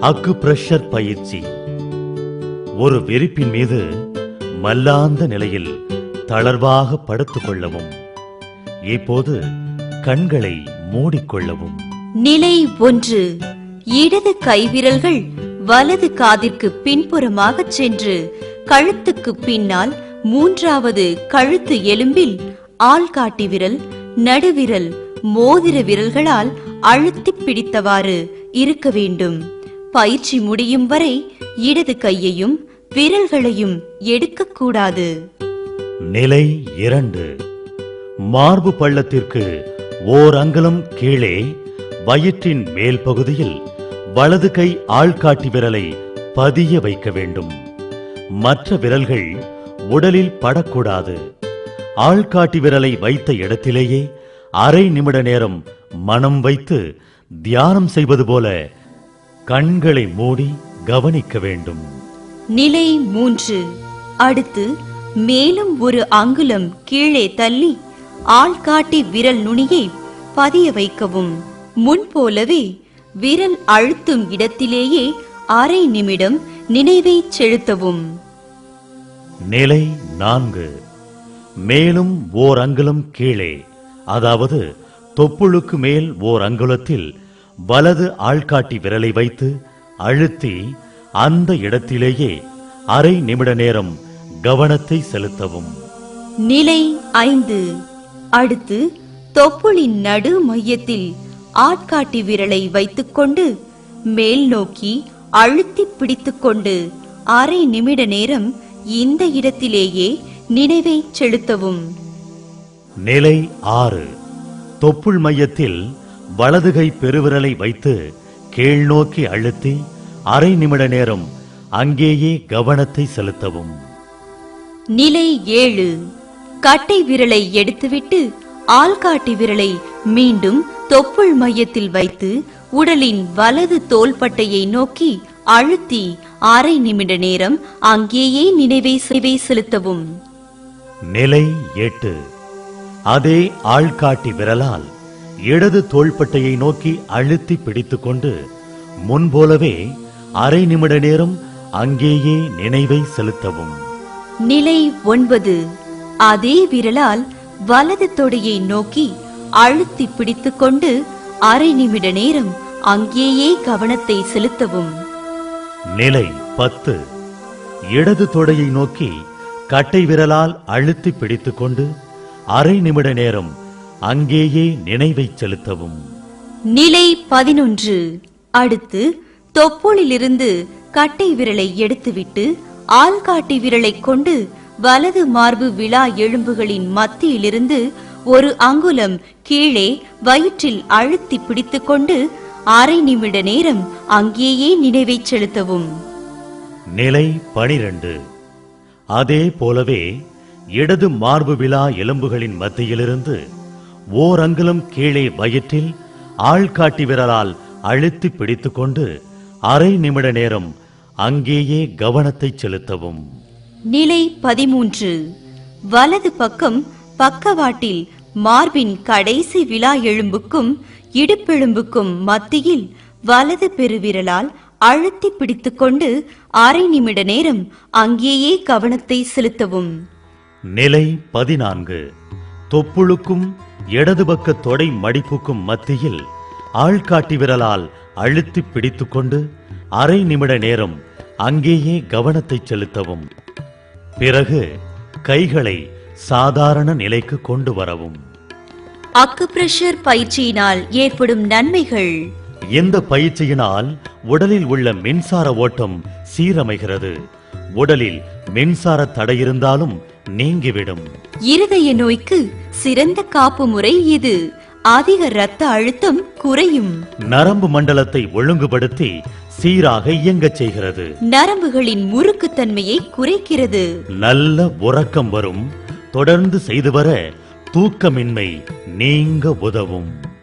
அக்கு பிரஷர் பயிற்சி. ஒரு வெறுப்பின் மீது மல்லாந்த நிலையில் தளர்வாக படுத்துக் கொள்ளவும் இப்போது கண்களை மூடிக்கொள்ளவும் நிலை ஒன்று. இடது கைவிரல்கள் வலது காதிற்கு பின்புறமாகச் சென்று கழுத்துக்கு பின்னால் மூன்றாவது கழுத்து எலும்பில் ஆள்காட்டி விரல் நடுவிரல் மோதிர விரல்களால் அழுத்திப் பிடித்தவாறு இருக்க வேண்டும். பயிற்சி முடியும் வரை இடது கையையும் விரல்களையும் எடுக்கக்கூடாது. நிலை இரண்டு. மார்பு பள்ளத்திற்கு ஓர் அங்குலம் கீழே வயிற்றின் மேல் பகுதியில் வலது கை ஆள்காட்டி விரலை பதிய வைக்க வேண்டும். மற்ற விரல்கள் உடலில் படக்கூடாது. ஆள்காட்டி விரலை வைத்த இடத்திலேயே அரை நிமிட நேரம் மனம் வைத்து தியானம் செய்வது போல கண்களை மூடி கவனிக்க வேண்டும். நிலை மூன்று. அடுத்து மேலும் ஒரு அங்குலம் கீழே தள்ளி ஆள்காட்டி விரல் நுனியை பதிய வைக்கவும். முன்போலவே விரல் அழுத்தும் இடத்திலேயே அரை நிமிடம் நினைவை செலுத்தவும். நிலை நான்கு. மேலும் ஓர் அங்குலம் கீழே அதாவது தொப்புளுக்கு மேல் ஓர் அங்குலத்தில் வலது ஆள்காட்டி விரலை வைத்து அழுத்தி அந்த இடத்திலேயே அரை நிமிட நேரம் கவனத்தை செலுத்தவும். நிலை ஐந்து. அடுத்து தொப்புளின் நடு மையத்தில் ஆட்காட்டி விரலை வைத்துக்கொண்டு மேல் நோக்கி அழுத்தி பிடித்துக்கொண்டு அரை நிமிட நேரம் இந்த இடத்திலேயே நினைவை செலுத்தவும். நிலை ஆறு. தொப்புள் மையத்தில் வலதுகை பெருவிரலை வைத்து கீழ் நோக்கி அழுத்தி அரை நிமிட நேரம் அங்கேயே கவனத்தை செலுத்தவும். நிலை ஏழு. கட்டை விரலை எடுத்துவிட்டு ஆள்காட்டி விரலை மீண்டும் தொப்புள் மையத்தில் வைத்து உடலின் வலது தோள்பட்டையை நோக்கி அழுத்தி அரை நிமிட நேரம் அங்கேயே நினைவை நினைவை செலுத்தவும். நிலை எட்டு. அதே ஆள்காட்டி விரலால் இடது தோள்பட்டையை நோக்கி அழுத்தி பிடித்துக்கொண்டு முன்போலவே அரை நிமிட நேரம் அங்கேயே நினைவை செலுத்தவும். நிலை ஒன்பது. அதே விரலால் வலது தொடையை நோக்கி அழுத்தி பிடித்துக்கொண்டு அரை நிமிட நேரம் அங்கேயே கவனத்தை செலுத்தவும். நிலை பத்து. இடது தொடையை நோக்கி கட்டை விரலால் அழுத்தி பிடித்துக்கொண்டு அரை நிமிட நேரம் அங்கேயே நினைவை செலுத்தவும். நிலை பதினொன்று. அடுத்து தொப்புளிலிருந்து கட்டை விரலை எடுத்துவிட்டு ஆள்காட்டி விரலை கொண்டு வலது மார்பு விழா எலும்புகளின் மத்தியிலிருந்து ஒரு அங்குலம் கீழே வயிற்றில் அழுத்தி பிடித்துக்கொண்டு அரை நிமிட நேரம் அங்கேயே நினைவை செலுத்தவும். நிலை பனிரெண்டு. அதே போலவே இடது மார்பு விழா எலும்புகளின் மத்தியிலிருந்து ஓர் அங்குலம் கீழே வயிற்றில் ஆள்காட்டி விரலால் அழுத்தி பிடித்துக்கொண்டு அரை நிமிட நேரம் அங்கேயே கவனத்தை செலுத்தவும். நிலை பதிமூன்று. வலது பக்கம் பக்கவாட்டில் மார்பின் கடைசி விழா எலும்புக்கும் இடுப்பெலும்புக்கும் மத்தியில் வலது பெருவிரலால் அழுத்தி பிடித்துக்கொண்டு அரை நிமிட நேரம் அங்கேயே கவனத்தை செலுத்தவும். நிலை பதினான்கு. தொப்புளுக்கும் இடது பக்க தொடை மடிப்புக்கும் மத்தியில் ஆள்காட்டி விரலால் அழுத்தி பிடித்துக்கொண்டு அரை நிமிட நேரம் அங்கேயே கவனத்தை செலுத்தவும். பிறகு கைகளை சாதாரண நிலைக்கு கொண்டு வரவும். அக்குப்ரெஷர் பயிற்சியினால் ஏற்படும் நன்மைகள்? இந்த பயிற்சியினால் உடலில் உள்ள மின்சார ஓட்டம் சீரமைகிறது? உடலில் மின்சார தடை இருந்தாலும் நீங்கிவிடும். இருதய நோய்க்கு சிறந்த காப்பு முறை இது. அதிக இரத்த அழுத்தம் குறையும். நரம்பு மண்டலத்தை ஒழுங்குபடுத்தி சீராக இயங்கச் செய்கிறது. நரம்புகளின் முறுக்குத்தன்மையை குறைக்கிறது. நல்ல உறக்கம் வரும். தொடர்ந்து செய்து வர தூக்கமின்மை நீங்க உதவும்.